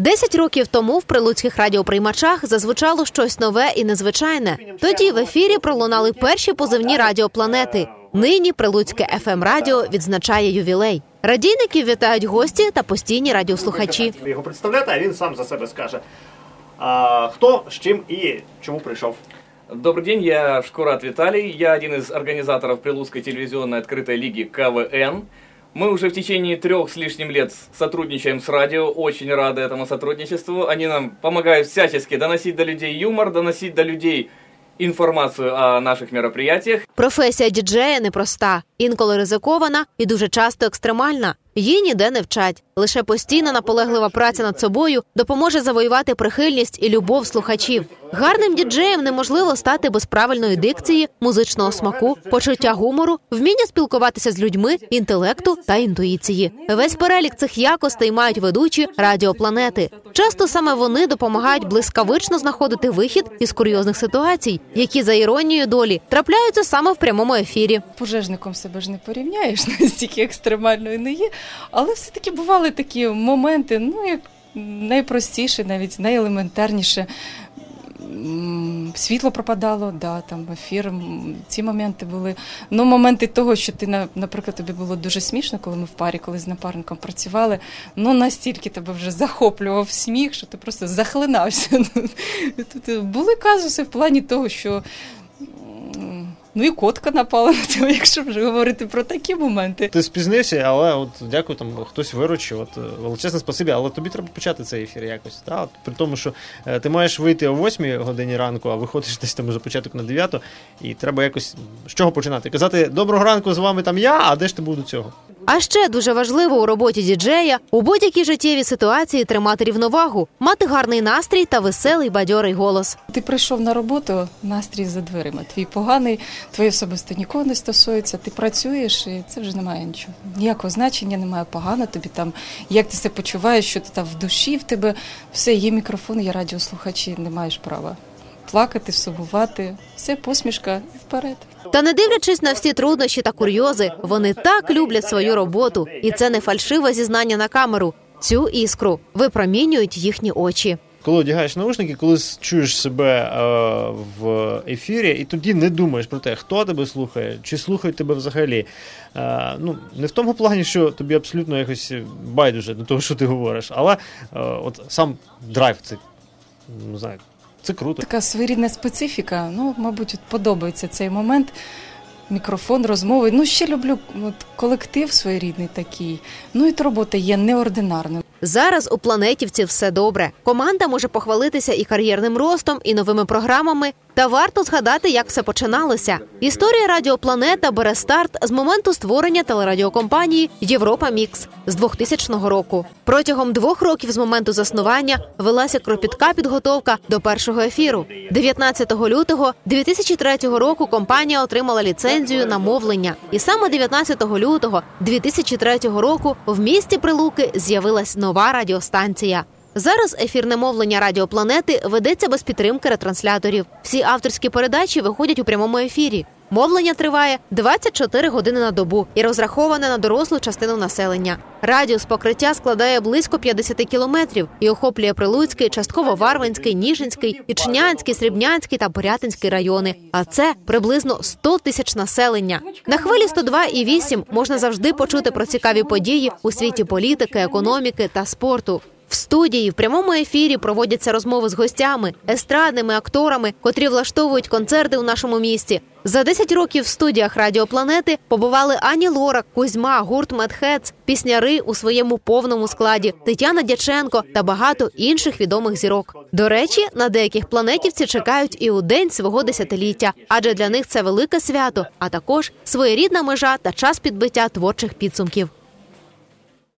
Десять років тому в прилуцьких радіоприймачах зазвучало щось нове і незвичайне. Тоді в ефірі пролунали перші позивні радіопланети. Нині прилуцьке fm радіо відзначає ювілей. Радійників вітають гості та постійні радіослухачі. Його представляєте, а він сам за себе скаже. А, хто, з чим і чому прийшов? Добрый день, я Шкурат Виталий, я один из организаторов Прилузской телевизионной открытой лиги КВН. Мы уже в течение трех с лишним лет сотрудничаем с радио, очень рады этому сотрудничеству. Они нам помогают всячески доносить до людей юмор, доносить до людей информацию о наших мероприятиях. Професія діджея непроста, інколи ризикована і дуже часто екстремальна. Її ніде не вчать. Лише постійна наполеглива праця над собою допоможе завоювати прихильність і любов слухачів. Гарним діджеєм неможливо стати без правильної дикції, музичного смаку, почуття гумору, вміння спілкуватися з людьми, інтелекту та інтуїції. Весь перелік цих якостей мають ведучі радіопланети. Часто саме вони допомагають блискавично знаходити вихід із курйозних ситуацій, які за іронією долі трапляються саме в прямому ефірі. Пожежником себе ж не порівняєш, настільки екстремальною не є. Але все-таки бували такі моменти, ну як найпростіше, навіть найелементарніше. Світло пропадало, да, там ефір. Ці моменти були. Ну, моменти того, що ти, наприклад, тобі було дуже смішно, коли ми в парі, коли з напарником працювали. Ну настільки тебе вже захоплював сміх, що ти просто захлинався. Тут були казуси в плані того, що. Ну і котка напала на тебе, якщо вже говорити про такі моменти. Ти спізнився, але от дякую, там хтось виручив. От е, величезне спасибі, але тобі треба почати цей ефір якось. Та? От, при тому, що е, ти маєш вийти о 8 годині ранку, а виходиш десь там за початок на 9, і треба якось з чого починати? Казати доброго ранку, з вами там я, а де ж ти був до цього? А ще дуже важливо у роботі діджея у будь-якій життєвій ситуації тримати рівновагу, мати гарний настрій та веселий бадьорий голос. Ти прийшов на роботу, настрій за дверима. Твій поганий, твоє особисто нікого не стосується. Ти працюєш, і це вже немає нічого. Ніякого значення немає погано тобі там. Як ти себе почуваєш, що ти там в душі в тебе все, є мікрофон, є радіослухачі, не маєш права плакати, сумувати. Все, посмішка і вперед. Та не дивлячись на всі труднощі та курйози, вони так люблять свою роботу, і це не фальшиве зізнання на камеру. Цю іскру випромінюють їхні очі. Коли одягаєш наушники, коли чуєш себе е, в ефірі, і тоді не думаєш про те, хто тебе слухає, чи слухають тебе взагалі. Е, ну, не в тому плані, що тобі абсолютно якось байдуже до того, що ти говориш, але е, от сам драйв, це не знаю, це круто. Така своєрідна специфіка. Ну, мабуть, подобається цей момент. Мікрофон, розмови. Ну, ще люблю от, колектив своєрідний такий. Ну і робота є неординарною. Зараз у планетівці все добре. Команда може похвалитися і кар'єрним ростом, і новими програмами. Та варто згадати, як все починалося. Історія Радіопланета бере старт з моменту створення телерадіокомпанії Європа Мікс з 2000 року. Протягом двох років з моменту заснування велася кропітка підготовка до першого ефіру. 19 лютого 2003 року компанія отримала ліцензію на мовлення, і саме 19 лютого 2003 року в місті Прилуки з'явилась нова радіостанція. Зараз ефірне мовлення радіопланети ведеться без підтримки ретрансляторів. Всі авторські передачі виходять у прямому ефірі. Мовлення триває 24 години на добу і розраховане на дорослу частину населення. Радіус покриття складає близько 50 кілометрів і охоплює Прилуцький, частково Варвинський, Ніжинський, Ічнянський, Срібнянський та Порятинський райони. А це приблизно 100 тисяч населення. На хвилі 102,8 можна завжди почути про цікаві події у світі політики, економіки та спорту. В студії в прямому ефірі проводяться розмови з гостями, естрадними акторами, котрі влаштовують концерти у нашому місті. За 10 років в студіях Радіопланети побували Ані Лорак, Кузьма, гурт Медхец, пісняри у своєму повному складі, Тетяна Дяченко та багато інших відомих зірок. До речі, на деяких планетівці чекають і у день свого десятиліття, адже для них це велике свято, а також своєрідна межа та час підбиття творчих підсумків.